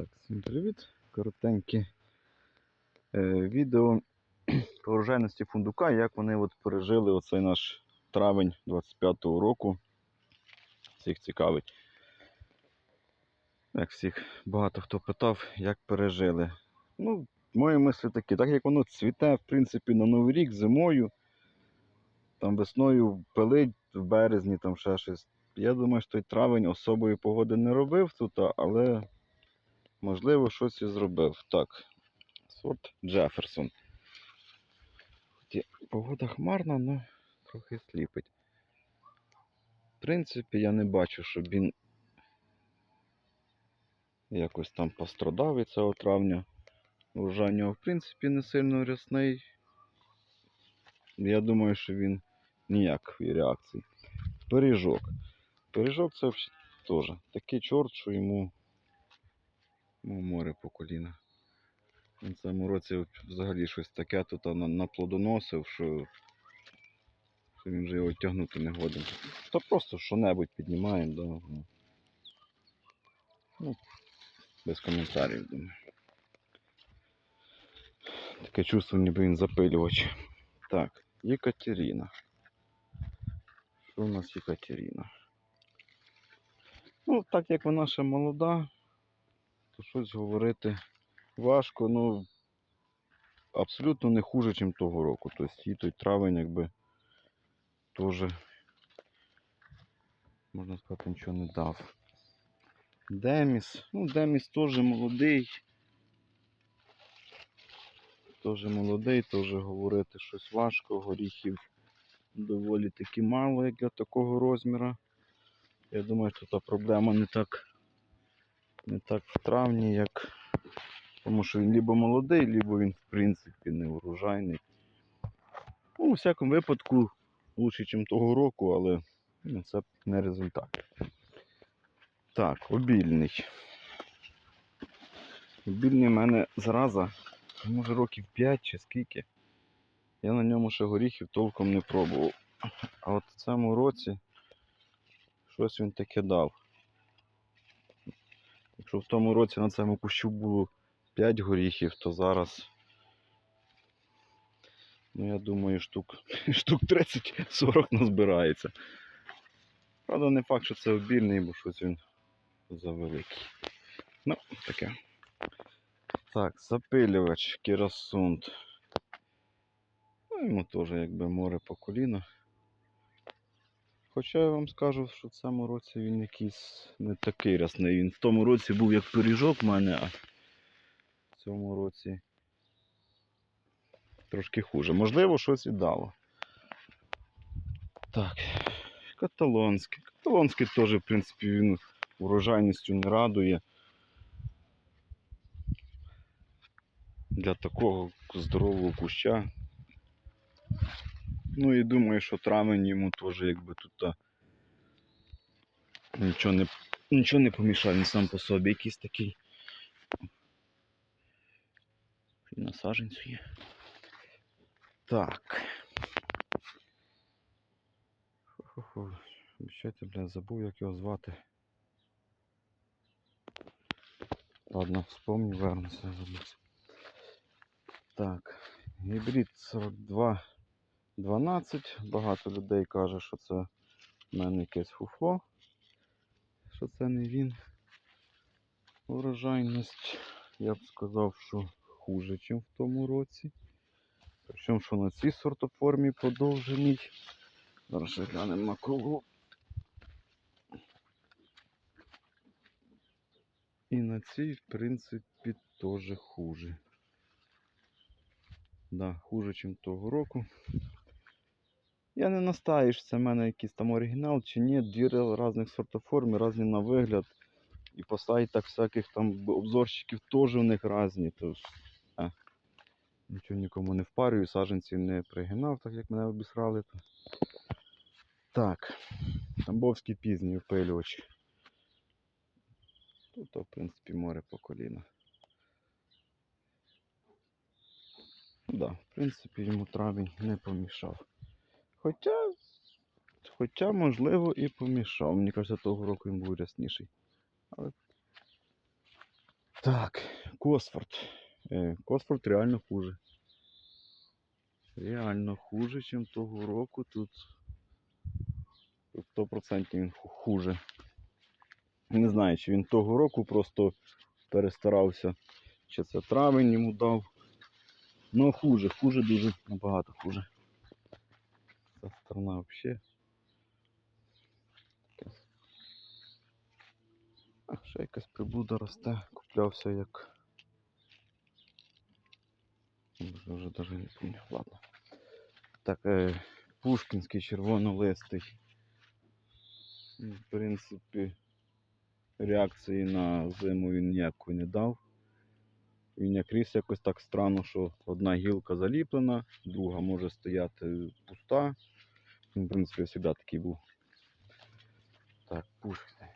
Так, всім привіт. Коротеньке е, відео по урожайності фундука, як вони от пережили оцей наш травень 25-го року. Всіх цікавить. Як всіх багато хто питав, як пережили. Ну, мої мислі такі, так як воно цвіте, в принципі, на Новий рік, зимою, там весною пилить в березні, там ще щось. Я думаю, що той травень особої погоди не робив тут, але можливо щось і зробив. Так, сорт Джеферсон. Погода хмарна, але трохи сліпить. В принципі, я не бачу, щоб він якось там пострадав від цього травня. Урожай нього, в принципі, не сильно рясний. Я думаю, що він ніякої реакції. Пиріжок. Пиріжок це теж такий чорт, що йому море по коліна. На цьому році взагалі щось таке тут наплодоносив, що, що він вже його тягнути не годен. Та просто що-небудь піднімаємо, да. ну. Ну, без коментарів, думаю. Таке чувство, ніби він запилювач. Так, Єкатерина. Що у нас Єкатерина? Ну, так як вона ще молода, то щось говорити важко, ну абсолютно не хуже, ніж того року. Тобто їй той травень якби теж, можна сказати, нічого не дав. Деміс. Ну, Деміс теж молодий. Теж молодий, теж говорити щось важко, горіхів доволі таки мало, як для такого розміру. Я думаю, що та проблема не так, не так в травні, як. Тому що він либо молодий, либо він, в принципі, не урожайний. Ну, у всякому випадку, краще, ніж того року, але ну, це не результат. Так, обільний. Обільний в мене зраза, може років 5 чи скільки. Я на ньому ще горіхів толком не пробував. А от в цьому році щось він таке дав. Якщо в тому році на цьому кущу було 5 горіхів, то зараз, ну я думаю, штук, штук 30-40 назбирається. Правда, не факт, що це обільний, бо щось він завеликий. Ну, таке. Так, запилювач, керасунд. Ну, йому теж якби море по коліна. Хоча я вам скажу, що в цьому році він якийсь не такий рясний. Він в тому році був як пиріжок в мене, а в цьому році трошки хуже. Можливо, щось і дало. Так, каталонський. Каталонський теж, в принципі, він урожайністю не радує. Для такого здорового куща. Ну і думаю, що травень йому теж якби тут нічого не, нічого не помішає, він сам по собі якийсь такий. І на є. Так. Хо-хо-хо. Обіцяйте, бля, забув, як його звати. Ладно, вспомню, вернуся, забувся. Так, гібрид 42 12. Багато людей каже, що це в мене якесь фуфло. Що це не він. Урожайність, я б сказав, що хуже, ніж в тому році. Причому, що на цій сортоформі подовжений. Зараз глянемо на кругу. І на цій, в принципі, теж хуже. Да, хуже, ніж того року. Я не настаю, що це в мене якийсь там оригінал чи ні. Дві різних сортоформи, різні на вигляд. І по сайтах всяких там обзорщиків теж у них різні. Тож, а, нічого нікому не впарюю, саджанці не пригинав, так як мене обісрали. То. Так, Тамбовський пізній впилювач. Тут, в принципі, море по коліна. Да, в принципі, йому травень не помішав. Хоча, хоча, можливо, і помішав. Мені кажеться, того року він був рясніший. Але Так, Косфорд. Е, Косфорд реально хуже. Реально хуже, ніж того року. Тут 100% він хуже. Не знаю, чи він того року просто перестарався, чи це травень йому дав. Ну хуже, хуже дуже, набагато хуже. Ця сторона взагалі. А, ще якась приблуда росте, куплявся як. Вже, вже даже не пам'ятаю. Ладно. Так, е, Пушкінський червонолистий. В принципі, реакції на зиму він ніякої не дав. Він як якось так странно, що одна гілка заліплена, друга може стояти пуста. Він, в принципі, завжди такий був. Так, Пушкін.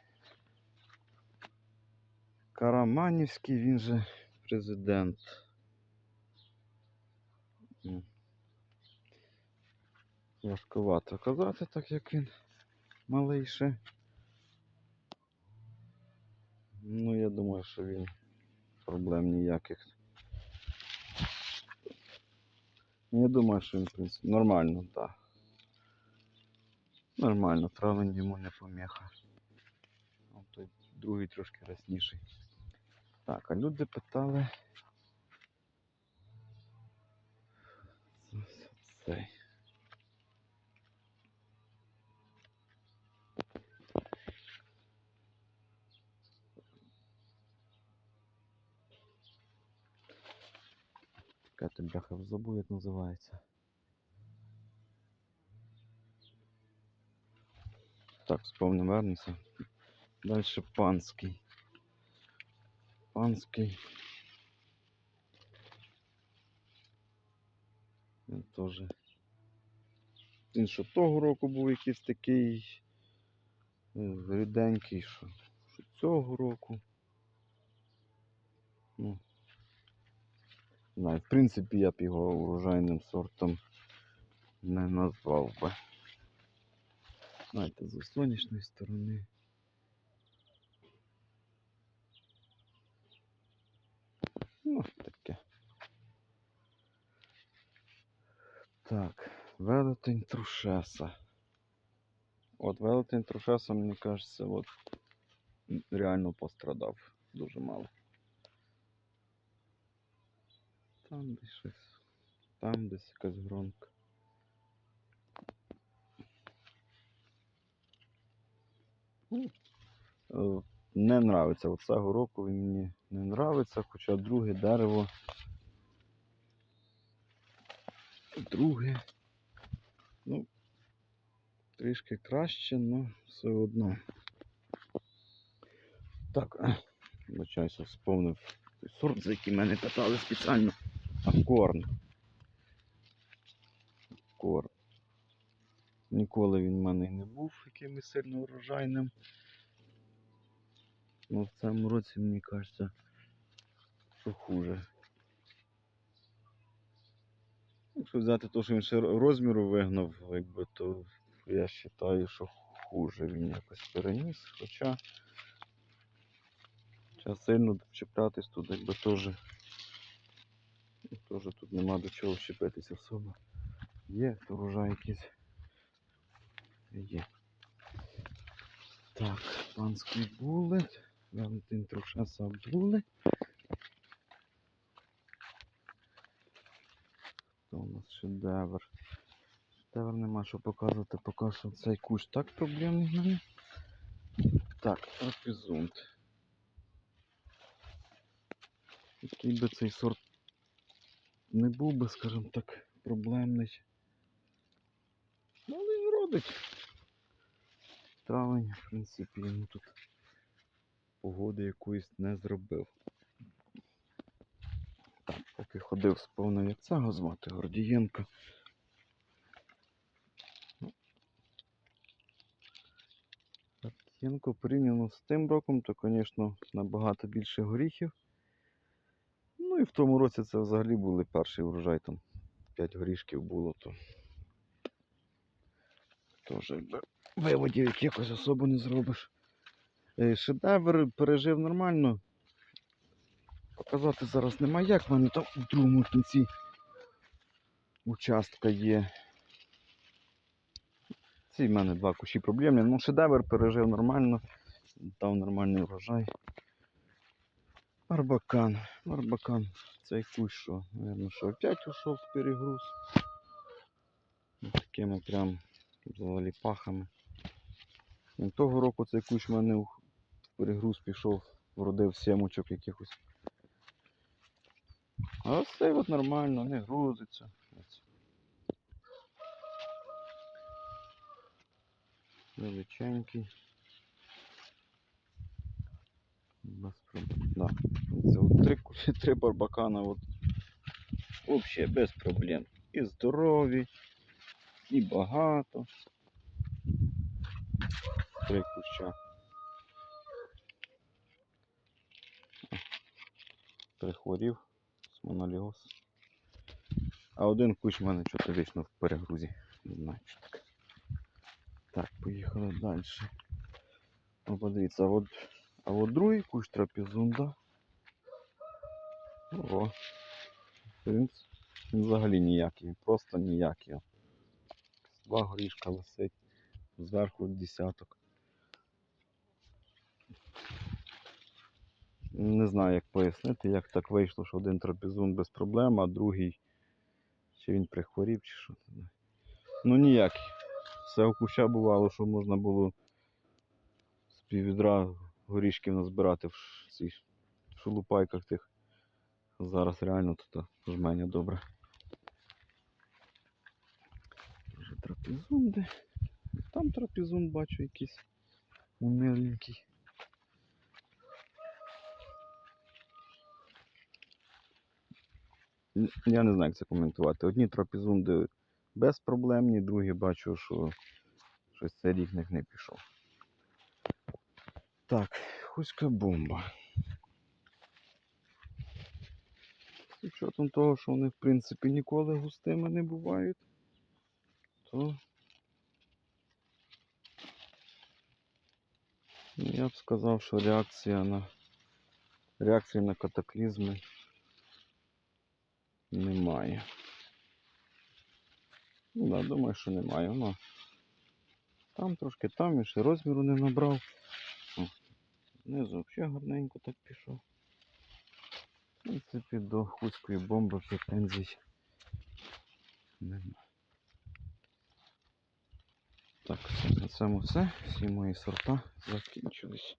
Караманівський, він же президент. Важкувато казати, так як він малий ще. Ну, я думаю, що він проблем ніяких. Я думаю, що він, в принципі, нормально, так. Нормально, травень йому не поміха. А той другий трошки расніший. Так, а люди питали. Цей. Ти бляха забув, як називається. Так, вспомнив, вернемося. Далі панський. Панський. Він теж. Він що того року був якийсь такий е, ріденький, що, що цього року. Ну, знаю, в принципі, я б його урожайним сортом не назвав би. Знаєте, з сонячної сторони. Ну, таке. Так, велетень трушеса. От велетень трушеса, мені кажеться, от реально пострадав дуже мало. Там десь щось. Там десь якась громка. Ну, е, Не нравиться. От цього мені не нравиться, хоча друге дерево. Друге. Ну, трішки краще, але все одно. Так, вибачаюся, вспомнив той сорт, за який мене питали спеціально. Акорн. Акорн. Ніколи він в мене не був якимось сильно урожайним. Ну, в цьому році, мені кажеться, що хуже. Якщо взяти те, що він ще розміру вигнав, якби, то я вважаю, що хуже він якось переніс. Хоча, хоча сильно чіплятись тут якби теж. Теж тут нема до чого вчепитися особо. Є урожай якийсь. Є. Так, панський булет. Валентин Трушеса булет. Хто у нас шедевр? Шедевр нема що показувати, поки що цей кущ так проблемний в мене. Так, апізунт. Який би цей сорт не був би, скажімо так, проблемний. Ну, але він родить. Травень, в принципі, йому тут погоди якоїсь не зробив. Так, поки ходив, сповнив як цього звати Гордієнко. Ну. Гордієнко порівняно з тим роком, то, звісно, набагато більше горіхів. В тому році це взагалі були перший урожай, там 5 горішків було, то теж виводів якихось особо не зробиш. Е, Шедевр пережив нормально. показати зараз немає як. В мене там в другому кінці участка є. Ці в мене два кущі проблемні. Ну, шедевр пережив нормально, дав нормальний врожай. Барбакан. Барбакан. Цей кущ, що, наверное, що опять ушов в перегруз. Ось Такими прям взагалі пахами. І того року цей кущ в мене в перегруз пішов, вродив сімочок якихось. А ось цей от нормально, не грузиться. Величенький. Без проблем. Да. Це от три, три барбакана от. Взагалі без проблем. І здорові, і багато. Три куща. Прихворів з моноліоз. А один кущ в мене чого-то вічно в перегрузі. Не знаю, що таке. Так, поїхали далі. Ну, подивіться, от, а от другий кущ трапезунда. Ого. Він взагалі ніякий, просто ніякий. Два горішка висить, зверху десяток. Не знаю, як пояснити, як так вийшло, що один трапезун без проблем, а другий чи він прихворів, чи що. Ну ніякий. Все у куща бувало, що можна було з піввідра горішків назбирати в цих шелупайках тих. Зараз реально тут жменя добре. Вже трапезунди. Там трапезун бачу якийсь умиленький. Я не знаю, як це коментувати. Одні трапезунди безпроблемні, другі бачу, що щось цей рік них не пішов. Так, хуська бомба. З учетом того, що вони в принципі ніколи густими не бувають, то ну, я б сказав, що реакція на реакції на катаклізми немає. Ну да, думаю, що немає. Ну, там трошки там і ще розміру не набрав. Знизу взагалі гарненько так пішов. В принципі, до хуської бомби претензій нема. Так, на цьому все. Всі мої сорта закінчились.